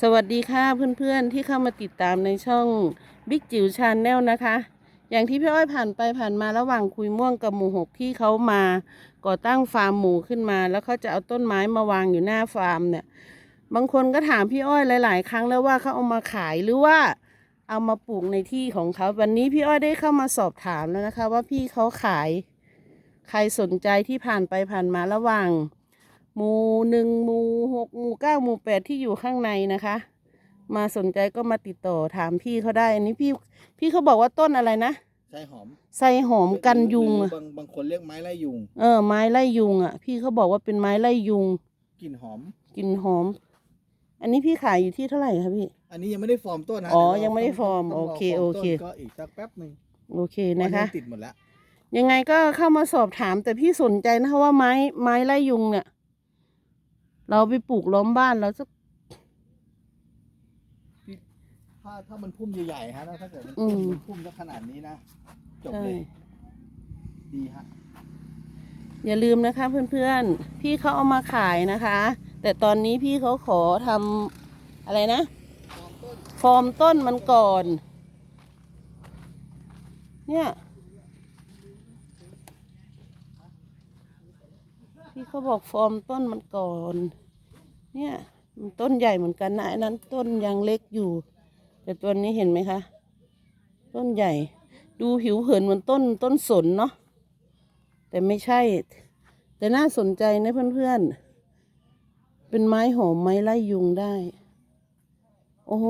สวัสดีค่ะเพื่อนๆที่เข้ามาติดตามในช่องบิ๊กจิ๋วชาแนลนะคะ อย่างที่พี่อ้อยผ่านไปผ่านมาระหว่างคุยม่วงกับหมูหกที่เขามาก่อตั้งฟาร์มหมูขึ้นมา แล้วเขาจะเอาต้นไม้มาวางอยู่หน้าฟาร์มเนี่ย บางคนก็ถามพี่อ้อยหลาย ๆ ครั้งแล้วว่าเขาเอามาขายหรือว่าเอามาปลูกในที่ของเขาวันนี้พี่อ้อยได้เข้ามาสอบถามแล้วนะคะ ว่าพี่เขาขายใครสนใจที่ผ่านไปผ่านมาระหว่าง หมู่หนึ่งหมู่หกหมู่เก้าหมู่แปดที่อยู่ข้างในนะคะ มาสนใจก็มาติดต่อถามพี่เขาได้ อันนี้พี่พี่เขาบอกว่าต้นอะไรนะใช่หอมไส่หอมกันยุงหรืออะบางบางคนเรียกไม้ไล่ยุงเออ ไม้ไล่ยุงอะ พี่เขาบอกว่าเป็นไม้ไล่ยุงกลิ่นหอม กลิ่นหอม อันนี้พี่ขายอยู่ที่เท่าไหร่คะพี่ อันนี้ยังไม่ได้ฟอร์มต้นนะอ๋อเดี๋วยังไม่ได้ต้ฟอร์มต้งโอเครฟร์มโอเคต้นก็อีกสักแป๊บหนึ่งโอเคนะคะ มัติดหมดแล้ว ยังไงก็เข้ามาสอบถามแต่พี่สนใจนะคะว่าไม้ไม้ไล่ยุงเนี่ย เราไปปลูกล้อมบ้านแล้วสัก ถ้าถ้ามันพุ่มใหญ่ๆฮะแล้วถ้าเกิดมันอืพุ่มมมันพุ่มสักขนาดนี้นะจบใช่เลยดีฮะอย่าลืมนะคะ เพื่อนๆ พี่เขาเอามาขายนะคะ แต่ตอนนี้พี่เขาขอทำอะไรนะ ฟอร์มต้นมันก่อน เนี่ย พี่เขาบอกฟอร์มต้นมันก่อน เนี่ย มันต้นใหญ่เหมือนกันนะอ้นั้นต้นยังเล็กอยู่ แต่ตัวนี้เห็นไหมคะ ต้นใหญ่ ดูผิวเผินเหมือนต้นต้นสนเนาะแต่ไม่ใช่ แต่น่าสนใจนะเพื่อนๆ เป็นไม้หอมไม้ไล่ยุงได้ โอ้โห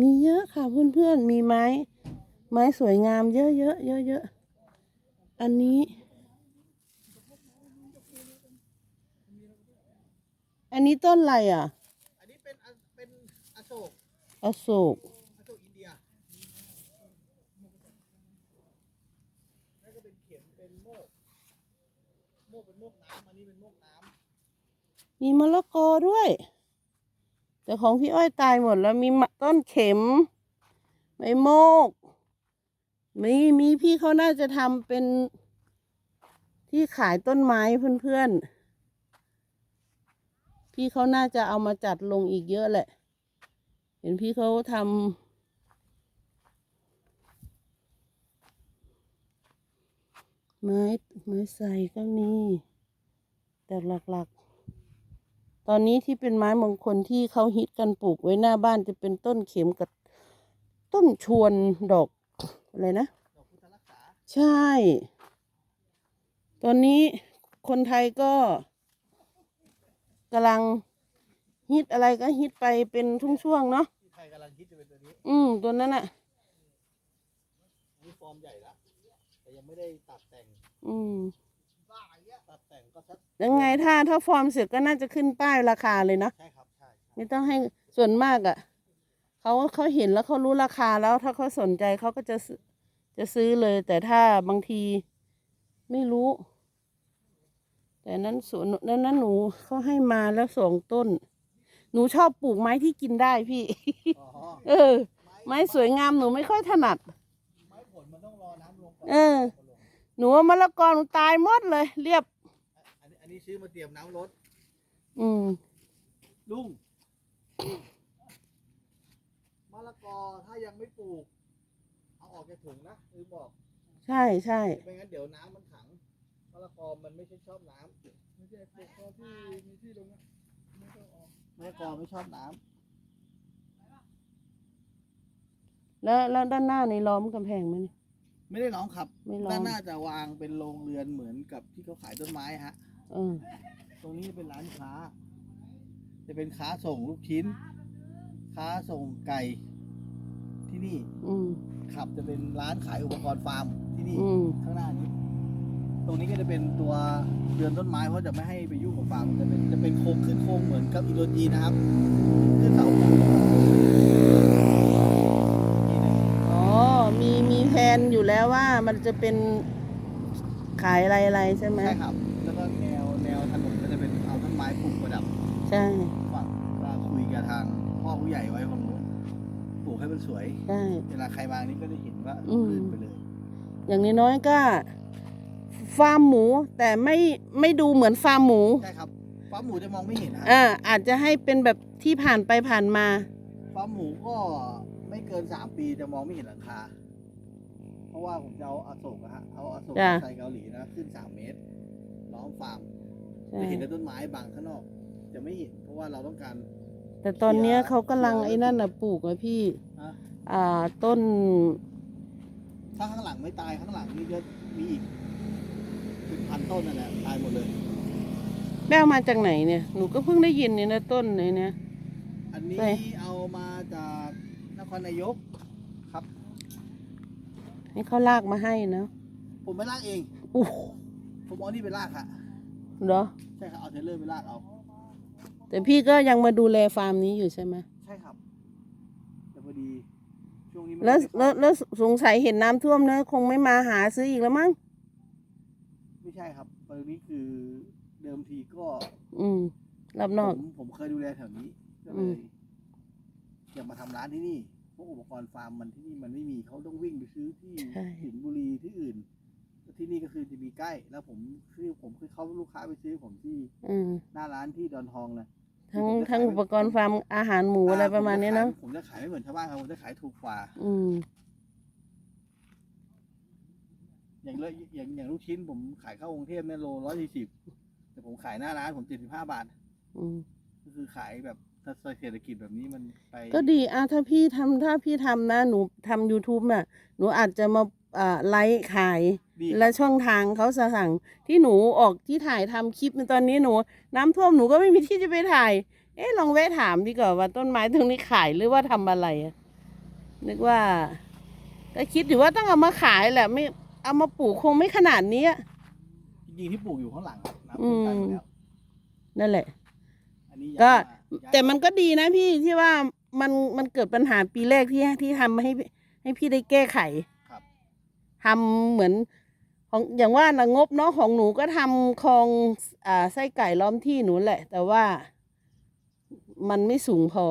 มีเยอะค่ะเพื่อนๆ มีไม้ ไม้สวยงามเยอะๆเยอะๆ อันนี้ อันนี้ต้นอะไรอะ อันนี้เป็นอันเป็นอโศกอโศกอโศกอินเดียแล้วก็เป็นเข็มเป็นโมก โมกเป็นโมกน้ำอันนี้เป็นโมกน้ำมีมะละกอด้วย แต่ของพี่อ้อยตายหมดแล้วมีมะต้นเข็มใบโมก มีมีพี่เขาน่าจะทำเป็นที่ขายต้นไม้เพื่อนๆ พี่เขาน่าจะเอามาจัดลงอีกเยอะแหละ เห็นพี่เขาทำไม้ไม้ใส่ก็มีแต่หลักๆ ตอนนี้ที่เป็นไม้มงคลที่เขาฮิตกันปลูกไว้หน้าบ้านจะเป็นต้นเข็มกับต้นชวนดอก อะไรนะดอกพุทธรักษาใช่ ตอนนี้คนไทยก็กำลังฮิตอะไรก็ฮิตไปเป็นช่วงๆเนาะที่ไทยกำลังคิดจะเป็นตัวนี้ อืมตัวนั้นอะอันนี้ฟอร์มใหญ่แล้วแต่ยังไม่ได้ตัดแต่ง อืมตัดแต่งก็สักยังไงถ้าถ้าฟอร์มเสร็จก็น่าจะขึ้นป้ายราคาเลยเนาะใช่ครับ ใช่ใช่ไม่ต้องให้ส่วนมากอะ่ะ เขาเขาเห็นแล้วเขารู้ราคาแล้วถ้าเขาสนใจเขาก็จะซื้อจะซื้อเลย แต่ถ้าบางทีไม่รู้ แต่นั้นสวนนั้นนั้นหนูเขาให้มาแล้วสองต้น หนูชอบปลูกไม้ที่กินได้พี่อ๋อเออ ไม้สวยงามหนูไม่ค่อยถนัดไม้ผลมันต้องรอน้ำลงก่อนเออ หนูว่ามะละกอหนูตายหมดเลย เรียบ อันนี้อันนี้ซื้อมาเตรียมน้ำรดอืมลุงมะละกอถ้ายังไม่ปลูก เอาออกจากถุงนะคือบอกใช่ใช่ไม่งั้นเดี๋ยวน้ำมันขังมะละกอมันไม่ใช่ชอบน้ำไม่ใช่ปลูกพอที่มีที่ตรงนี้ไม่ต้องออกมะละกอไม่ชอบน้ำแล้วแล้วด้านหน้าในล้อมกำแพงไหมเนี่ย ไม่ได้ร้องครับไม่ล้อด้านมหน้าจะวางเป็นโรงเรือนเหมือนกับที่เขาขายต้นไม้ฮะ เออตรงนี้เป็นร้านค้า จะเป็นค้าส่งลูกชิ้น ค้าส่งไก่ที่นี่ อืม ขับจะเป็นร้านขายอุปกรณ์ฟาร์มที่นี่อืม ข้างหน้านี้ ตรงนี้ก็จะเป็นตัวเรือนต้นไม้เพราะจะไม่ให้ไปยุ่งกับฟาร์มจะเป็นจะเป็นโครงขึ้นโครงเหมือนกับอินโดจีนนะครับขึ้นเสาปูนอีกทีหนึ่งอ๋อ มีมีแผนอยู่แล้วว่ามันจะเป็นขายอะไรอะไรใช่ไหมใช่ครับ แล้วก็แนวแนวถนนก็จะเป็นเอาต้นไม้ปลูกประดับ ใช่ ฝั่งก็คุยกับทางพ่อผู้ใหญ่ไว้ฝั่งนู้นปลูกให้มัน สวยใช่ เวลาใครมานี่ก็จะเห็นว่าอืม ลื่นไปเลย อย่างน้อยๆก็ ฟาร์มหมู แต่ไม่ไม่ดูเหมือนฟาร์มหมู ใช่ครับฟาร์มหมูจะมองไม่เห็นนะอ่าอาจจะให้เป็นแบบที่ผ่านไปผ่านมา ฟาร์มหมูก็ไม่เกินสามปีจะมองไม่เห็นหลังคา เพราะว่าผมจะเอาอโศกอะฮะ เอาอโศกจ้ะ ใส่เกาหลีนะขึ้นสามเมตรล้อมฟาร์มใช่จะเห็นแต่ต้นไม้บางข้างนอก จะไม่เห็น เพราะว่าเราต้องการแต่ตอนเนี้ยเขากำลังไอ้นั่นน่ะปลูกอะพี่นะ อ่าต้น ถ้าข้างหลังไม่ตายข้างหลังนี่จะมีอีกเป็นพันต้นนั่นแหละตายหมดเลยแม่เอามาจากไหนเนี่ย หนูก็เพิ่งได้ยินเนี่ยนะต้นไหนเนี่ย อันนี้ไป เอามาจากนครนายกครับให้เขาลากมาให้เนาะผมไม่ลากเอง อู้ผมเอานี่ไปลากค่ะเหรอ ใช่ครับเอาเทรลเลอร์ไปลากเอาแต่พี่ก็ยังมาดูแลฟาร์มนี้อยู่ใช่ไหมใช่ครับแต่พอดี ช่วงนี้มันแล้วไม่แล้วแล้วสงสัยเห็นน้ำท่วมเนอะคงไม่มาหาซื้ออีกแล้วมั้งไม่ใช่ครับตรงนี้คือเดิมทีก็อืมรอบนอก ผมผมเคยดูแลแถวนี้ก็อืเลมยอยากมาทำร้านที่นี่เพราะอุปกรณ์ฟาร์มมันที่นี่มันไม่มีเขาต้องวิ่งไปซื้อที่ใช่สิงห์บุรีที่อื่นแล้วที่นี่ก็คือจะมีใกล้ แล้วผมคือผมคือเขาลูกค้าไปซื้อผมที่อืมหน้าร้านที่ดอนทองนะ ทั้งทั้งอุปกรณ์ฟาร์มอาหารหมูอะไรประมาณนี้เนาะผมจะขายไม่เหมือนชาวบ้านครับผมจะขายถูกกว่า อืม อย่างเลยอย่างอย่างลูกชิ้นผมขายเข้ากรุงเทพเนี่ยโลร้อยสี่สิบแต่ผมขายหน้าร้านผมเจ็ดสิบห้าบาท อืมก็คือขายแบบถ้าเศรษฐกิจแบบนี้มันไป ก็ดีอะถ้าพี่ทำถ้าพี่ทำนะ หนูทำ YouTube น่ะ หนูอาจจะมาอ่าไลฟ์ขาย ดีและช่องทางเขาสั่งที่หนูออกที่ถ่ายทำคลิปในตอนนี้หนู น้ำท่วมหนูก็ไม่มีที่จะไปถ่าย เอ๊ะลองแวะถามดีกว่าว่าต้นไม้ตรงนี้ขายหรือว่าทำอะไรอะนึกว่าก็คิดอยู่ว่าต้องเอามาขายแหละไม่เอามาปลูกคงไม่ขนาดนี้อะจริงๆที่ปลูกอยู่ข้างหลังน้ำอืท่วมมตายหมดแล้วนั่นแหละอันนี้ก็ย้ายาย้ายแต่มันก็ดีนะพี่ที่ว่ามันมันเกิดปัญหาปีแรกที่ที่ทำให้ให้พี่ได้แก้ไข ครับทำเหมือน ของอย่างว่านะงบเนาะของหนูก็ทำคลองอ่าไส้ไก่ล้อมที่หนูแหละ แต่ว่ามันไม่สูงพอ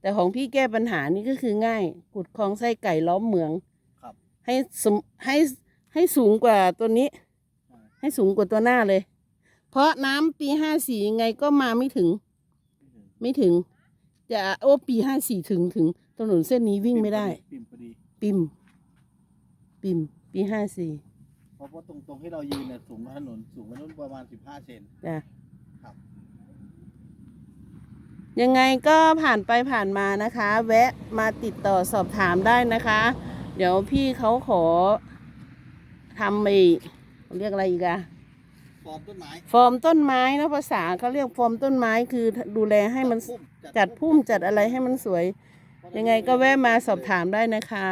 แต่ของพี่แก้ปัญหานี่ก็คือง่ายขุดคลองไส้ไก่ล้อมเหมืองครับ ให้สมให้ให้สูงกว่าตัวนี้อ่าให้สูงกว่าตัวหน้าเลย เพราะน้ำปีห้าสี่ยังไงก็มาไม่ถึง ไม่ถึง จะโอ้ปีห้าสี่ถึงถึงถนนเส้นนี้วิ่งไม่ได้ ปิ่มพอดี ปิมปิมปีห้าสี่ เพราะว่าตรงตรงที่เรายืนเนี่ยสูงกว่าถนนสูงกว่านู้นประมาณสิบห้าเซน จ้ะครับ ยังไงก็ผ่านไปผ่านมานะคะ แวะมาติดต่อสอบถามได้นะคะ เดี๋ยวพี่เขาขอทำไปเรียกอะไรอีกอะฟอร์มต้นไม้ฟอร์มต้นไม้นะภาษาเขาเรียกฟอร์มต้นไม้คือดูแลให้มันพุ่มจัดพุ่มจัดอะไรให้มันสวย ยังไงก็แวะมาสอบถามได้นะคะ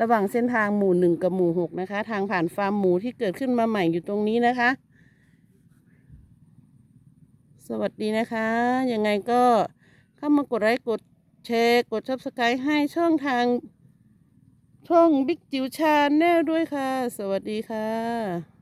ระหว่างเส้นทางหมู่หนึ่งกับหมู่หกนะคะ ทางผ่านฟาร์มหมูที่เกิดขึ้นมาใหม่อยู่ตรงนี้นะคะ สวัสดีนะคะ ยังไงก็เข้ามากดไลค์กดแชร์กดชับสกายให้ช่องทาง ช่องบิ๊กจิวชาแนลด้วยค่ะ สวัสดีค่ะ